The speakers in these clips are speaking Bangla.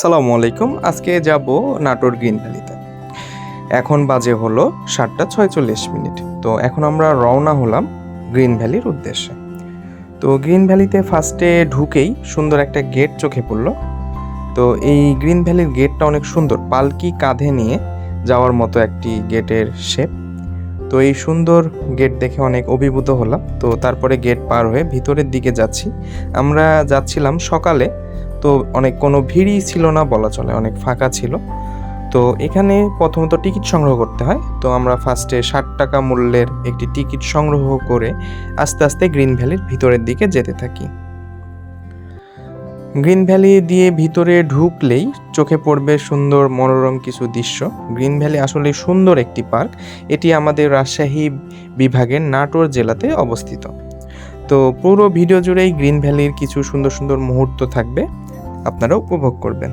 সালামু আলাইকুম, আজকে যাব নাটোর গ্রিন ভ্যালিতে। এখন বাজে হলো সাতটা ছয়চল্লিশ মিনিট। তো এখন আমরা রওনা হলাম গ্রিন ভ্যালির উদ্দেশ্যে। তো গ্রিন ভ্যালিতে ফার্স্টে ঢুকেই সুন্দর একটা গেট চোখে পড়ল। তো এই গ্রিন ভ্যালির গেটটা অনেক সুন্দর, পালকি কাঁধে নিয়ে যাওয়ার মতো একটি গেটের শেপ তো এই সুন্দর গেট দেখে অনেক অভিভূত হলাম। তো তারপরে গেট পার হয়ে ভিতরের দিকে যাচ্ছি। আমরা যাচ্ছিলাম সকালে তো অনেক কোনো ভিড়ই ছিল না, বলা চলে, অনেক ফাঁকা ছিল। তো এখানে প্রথমত টিকিট সংগ্রহ করতে হয়। তো আমরা ফার্স্টে ষাট টাকা মূল্যের একটি টিকিট সংগ্রহ করে আস্তে আস্তে গ্রিন ভ্যালির ভিতরের দিকে যেতে থাকি। গ্রিন ভ্যালি দিয়ে ভিতরে ঢুকলেই চোখে পড়বে সুন্দর মনোরম কিছু দৃশ্য। গ্রিন ভ্যালি আসলে সুন্দর একটি পার্ক। এটি আমাদের রাজশাহী বিভাগের নাটোর জেলাতে অবস্থিত। তো পুরো ভিডিও জুড়েই গ্রিন ভ্যালির কিছু সুন্দর সুন্দর মুহূর্ত থাকবে। আপনারা উপভোগ করবেন।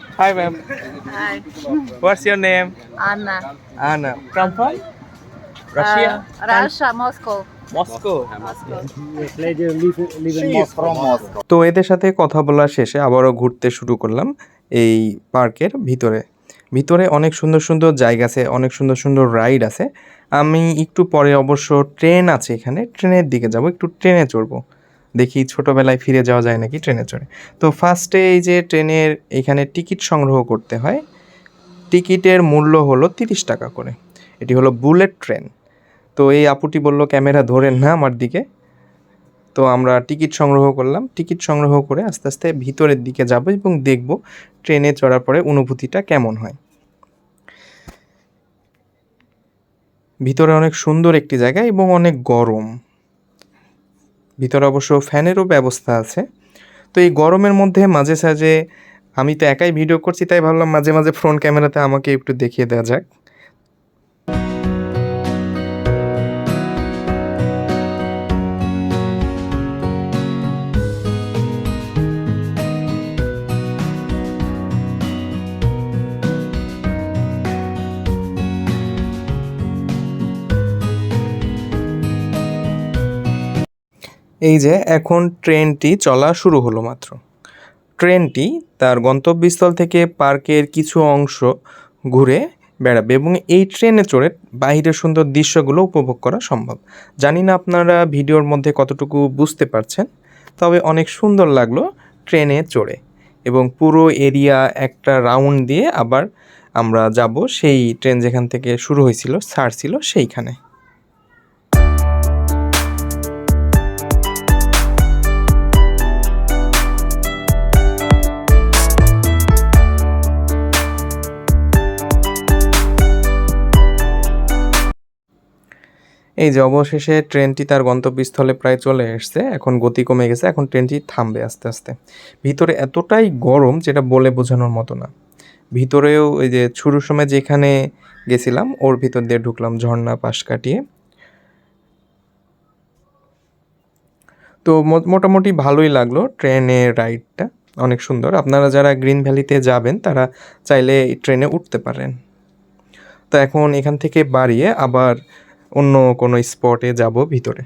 Hi, ma'am. Hi, What's your name? Anna. Anna. From? Russia. Uh, Russia, Moscow. তো এদের সাথে কথা বলা শেষে আবারও ঘুরতে শুরু করলাম এই পার্কের ভিতরে ভিতরে অনেক সুন্দর সুন্দর জায়গা আছে অনেক সুন্দর সুন্দর রাইড আছে আমি একটু পরে অবশ্য ট্রেন আছে এখানে ট্রেনের দিকে যাব একটু ট্রেনে চড়বো দেখি ছোটোবেলায় ফিরে যাওয়া যায় নাকি ট্রেনে চড়ে তো ফার্স্টে এই যে ট্রেনের এখানে টিকিট সংগ্রহ করতে হয়, টিকিটের মূল্য হলো তিরিশ টাকা করে। এটি হলো বুলেট ট্রেন। তো এই আপুটি বলল, ক্যামেরা ধরেন না আমার দিকে। তো আমরা টিকিট সংগ্রহ করলাম। টিকিট সংগ্রহ করে আস্তে আস্তে ভিতরের দিকে যাব এবং দেখব ট্রেনে চড়ার পরে অনুভূতিটা কেমন হয়। ভিতরে অনেক সুন্দর একটি জায়গা এবং অনেক গরম। ভিতরে অবশ্য ফ্যানেরও ব্যবস্থা আছে। তো এই গরমের মধ্যে মাঝে সাঝে আমি তো একাই ভিডিও করছি, তাই ভাবলাম মাঝে মাঝে ফ্রন্ট ক্যামেরাতে আমাকে একটু দেখিয়ে দেওয়া যাক। এই যে এখন ট্রেনটি চলা শুরু হলো মাত্র। ট্রেনটি তার গন্তব্যস্থল থেকে পার্কের কিছু অংশ ঘুরে বেড়াবে এবং এই ট্রেনে চড়ে বাইরের সুন্দর দৃশ্যগুলো উপভোগ করা সম্ভব। জানি না আপনারা ভিডিওর মধ্যে কতটুকু বুঝতে পারছেন, তবে অনেক সুন্দর লাগল ট্রেনে চড়ে এবং পুরো এরিয়া একটা রাউন্ড দিয়ে আবার আমরা যাব সেই ট্রেন যেখান থেকে শুরু হয়েছিল ছাড়ছিল সেইখানে। এই যে অবশেষে ট্রেনটি তার গন্তব্যস্থলে প্রায় চলে এসছে এখন গতি কমে গেছে, এখন ট্রেনটি থামবে আস্তে আস্তে। ভিতরে এতটাই গরম যেটা বলে বোঝানোর মতো না। ভিতরেও ওই যে শুরুর সময় যেখানে গেছিলাম, ওর ভিতর দিয়ে ঢুকলাম ঝর্ণা পাশ কাটিয়ে। তো মোটামুটি ভালোই লাগল ট্রেনের রাইডটা, অনেক সুন্দর। আপনারা যারা গ্রিন ভ্যালিতে যাবেন, তারা চাইলে ট্রেনে উঠতে পারেন। তো এখন এখান থেকে বাড়িয়ে আবার অন্য কোনো স্পটে যাব ভিতরে।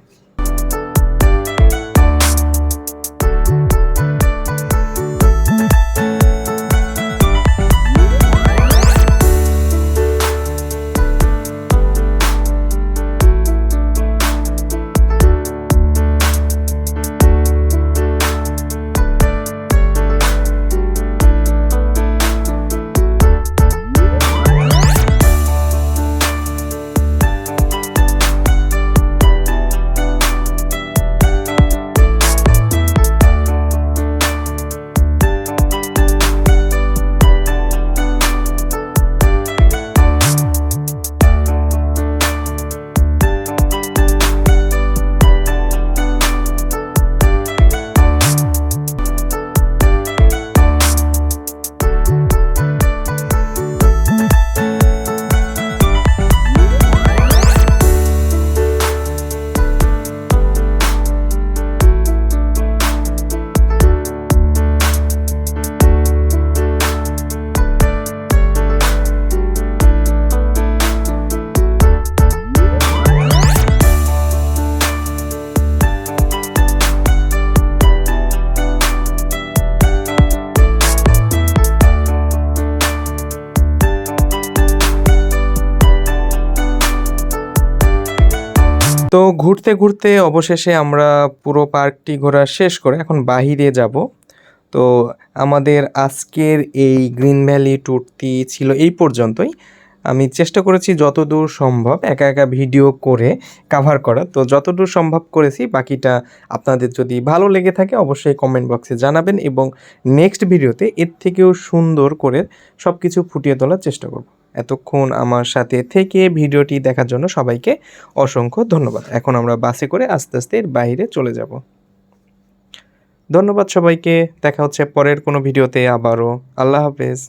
তো ঘুরতে ঘুরতে অবশেষে আমরা পুরো পার্কটি ঘোরা শেষ করে এখন বাহিরে যাব। তো আমাদের আজকের এই গ্রিন ভ্যালি ট্যুরটি ছিল এই পর্যন্তই। আমি চেষ্টা করেছি যতদূর সম্ভব একা একা ভিডিও করে কাভার করা। তো যতদূর সম্ভব করেছি, বাকিটা আপনাদের যদি ভালো লেগে থাকে অবশ্যই কমেন্ট বক্সে জানাবেন এবং নেক্সট ভিডিওতে এর থেকেও সুন্দর করে সব কিছু ফুটিয়ে তোলার চেষ্টা করব। এতক্ষণ আমার সাথে থেকে ভিডিওটি দেখার জন্য সবাইকে অসংখ্য ধন্যবাদ। এখন আমরা বাসে করে আস্তে আস্তে এর বাইরে চলে যাব। ধন্যবাদ সবাইকে। দেখা হচ্ছে পরের কোনো ভিডিওতে আবারও। আল্লাহ হাফেজ।